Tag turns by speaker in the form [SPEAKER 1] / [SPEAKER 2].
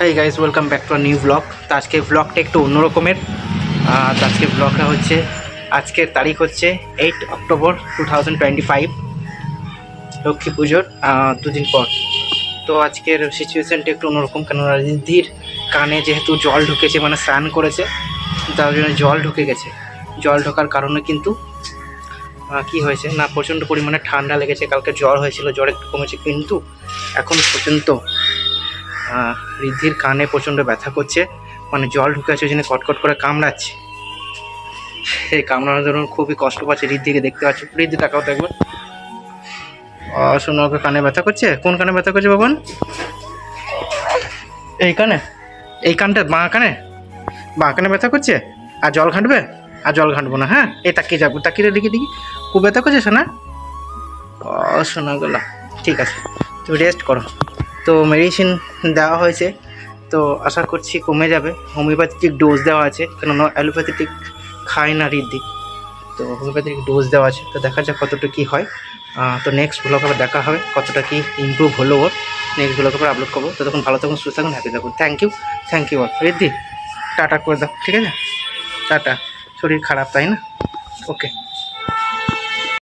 [SPEAKER 1] Hi guys welcome back to new blog তো আজকে ব্লগটা একটু অন্যরকমের। তো আজকে ব্লগটা হচ্ছে, আজকের তারিখ হচ্ছে eight October two thousand twenty five Lakshmi পুজোর দুদিন পর। তো আজকের সিচুয়েশানটা একটু অন্যরকম, কেননা রিদ্ধির কানে যেহেতু জল ঢুকেছে মানে স্নান করেছে, তার জন্য জল ঢুকে গেছে। জল ঢোকার কারণে কিন্তু কি হয়েছে না, প্রচণ্ড পরিমাণে ঠান্ডা লেগেছে, কালকে জ্বর হয়েছিল, জ্বর একটু কমেছে, কিন্তু এখন পর্যন্ত আহ, ঋদ্ধির কানে প্রচণ্ড ব্যথা করছে। মানে জল ঢুকে আছে ওই জন্য কটকট করে কামড়াচ্ছে। সেই কামড়ানোর জন্য খুবই কষ্ট পাচ্ছে রিদ্ধিকে দেখতে পাচ্ছি। ঋদ্ধি তাকাও তো একবার। শোনো ওকে কানে ব্যথা করছে? কোন কানে ব্যথা করছে বাবন এই কানে? এই কানটা বাঁ কানে? বাঁ কানে ব্যথা করছে? আর জল ঘাঁটবে? আর জল ঘাঁটবো না হ্যাঁ? এই তাকিয়ে যাব তাকিয়ে দেখি দেখি। খুব ব্যথা করছে শোনা শোনা গেল। ঠিক আছে তুমি রেস্ট করো। তো মেডিসিন দেওয়া হয়েছে। তো আশা করছি কমে যাবে। হোমিওপ্যাথিক ডোজ দেওয়া আছে, কেননা অ্যালোপ্যাথিক খায় না ঋদ্ধি। তো হোমিওপ্যাথিক ডোজ দেওয়া আছে, তো দেখা যাক কতটা কী হয়। তো নেক্সট ব্লগ আবার দেখা হবে, কতটা কি ইমপ্রুভ হলো ওর। নেক্সট ব্লগ আবার আপলোড করব। তো তখন ভালো থাকুন, সুস্থ থাকুন হ্যাপি থাকুন। Thank you thank you all Riddhi, tata করে দাও, ঠিক আছে? টাটা। শরীর খারাপ, তাই না? ওকে